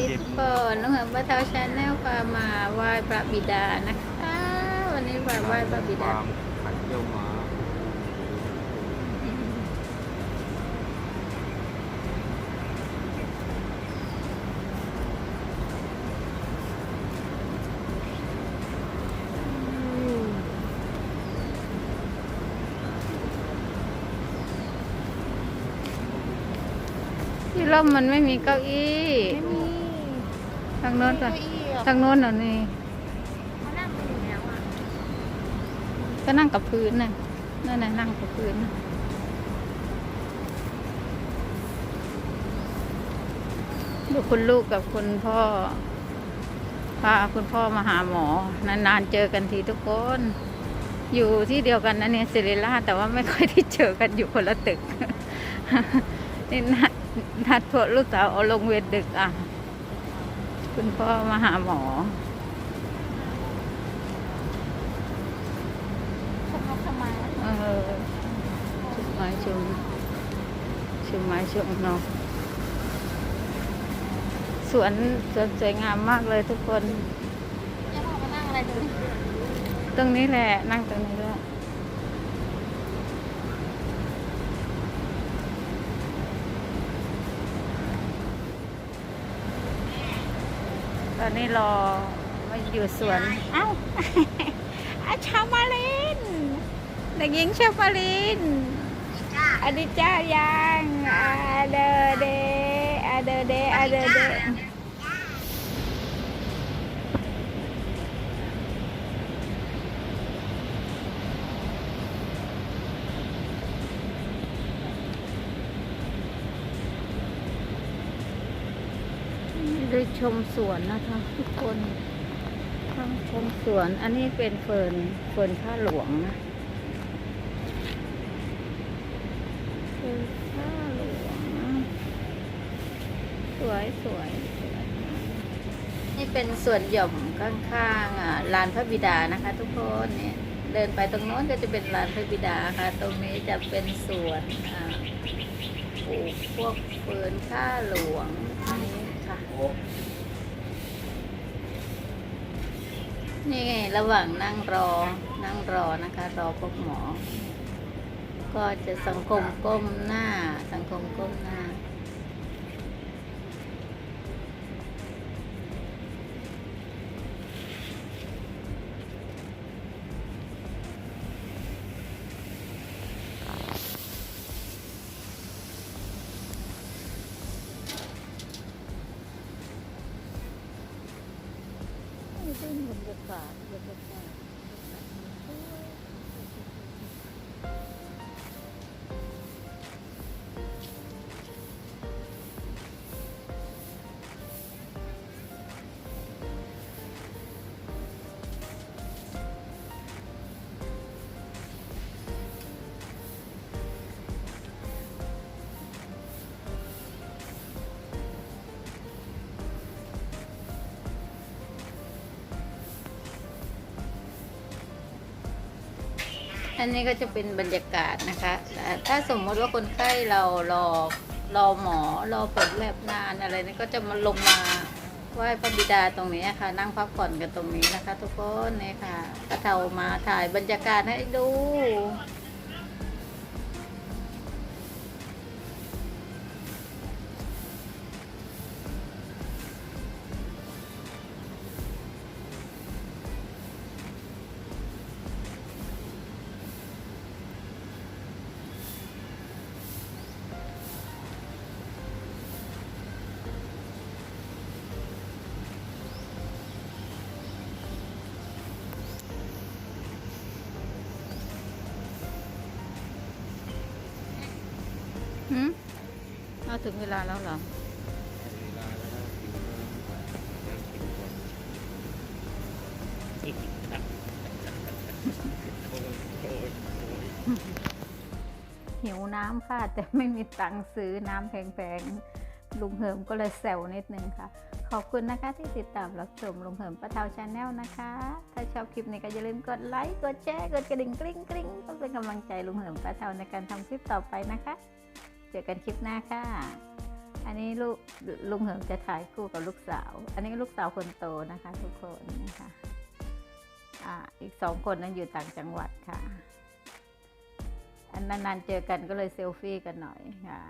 ดีทุกคนน้องเหิมป้าเท้าชาแนลพามาไหว้พระบิดานะคะวันนี้มาไหว้พระบิคดาวามขัดเยี่ยวหมาที่ร่มมันไม่มีเก้าอี้ไม่มี ทางโน้นเก้าก่อนอี้หรอกทางโน้นเหรอนี่เขานั่งไปอยู่แล้วอะก็นั่งกับพื้นน่ะนั่นน่ะนั่งกับพื้นน่ะดูคุณลูกกับคุณพ่อพาคุณพ่อมาหาหมอ นานๆเจอกันทีทุกคน อยู่ที่เดียวกันนะเนี่ยศิริราชแต่ว่าไม่ค่อยได้เจอกันอยู่คนละตึกนี่นัดนัดพวกลูกสาวเอาลงเวรดึกอะ คุณพ่อมาหาหมอชมนกชมไม้เออชุมไม้ชุมชุมไม้ชุมเนาะสวนสวนสวยงามมากเลยทุกคนยังพอมานั่งอะไรตรงนี้ตรงนี้แหละนั่งตรงนี้ด้วย ตอนนี้รอมาอยู่สวน เอ้าอาชาวมาลินเด็กหญิงชาวมาลินอดิจ้ายังอาเดอเดอาเดอเดอาเดอเด ได้ชมสวนนะคะทุกคนทั้งชมสวน อันนี้เป็นเฟิร์นเฟิร์นผ้าหลวงนะเฟิร์นผ้าหลวงนะสวยสวยนี่เป็นสวนหย่อมข้างๆลานพระบิดานะคะ ทุกคนเนี่ยเดินไปตรงโน้นก็จะเป็นลานพระบิดาค่ะ ตรงนี้จะเป็นสวนปลูกพวกเฟิร์นผ้าหลวงอันนี้ค่ นี่ไง ระหว่างนั่งรอ นั่งรอนะคะ รอพบหมอ ก็จะสังคมก้มหน้าสังคม นี่เงินบรรยากาศบรรยาก อันนี้ก็จะเป็นบรรยากาศนะคะแต่ถ้าสมมติว่าคนไข้เรารอรอหมอรอผลแลบนานอะไรนี่ก็จะมาลงมาไหว้พระบิดาตรงนี้ค่ะ นั่งพักผ่อนกันตรงนี้นะคะ ทุกคนนี่ค่ะกระเทามาถ่ายบรรยากาศให้ดู หืมเอาถึงเวลาแล้วเหรอเวลาแล้วนะยังกินก่อนโอ้ยโอ้ยโอ้ยหิวน้ำค่ะ แต่ไม่มีตังค์ซื้อน้ำแพงๆ ลุงเหิมก็เลยแซวนิดนึงค่ะ ขอบคุณนะคะที่ติดตามรับชมลุงเหิมป้าเทาชาแนลนะคะ ถ้าชอบคลิปนี้ก็อย่าลืมกดไลค์ กดแชร์ กดกระดิ่งกริ๊งกริ๊งเพื่อเป็นกำลังใจลุงเหิมป้าเทาในการทำคลิปต่อไปนะคะ เจอกันคลิปหน้าค่ะออันนี้ลูกลุงเหิมจะถ่ายคู่กับลูกสาว อันนี้ลูกสาวคนโตนะคะ ทุกคนนะคะอ่าอีกสองคนนั้นอยู่ต่างจังหวัดค่ะ อันนานๆเจอกันก็เลยเซลฟี่กันหน่อยค่ะ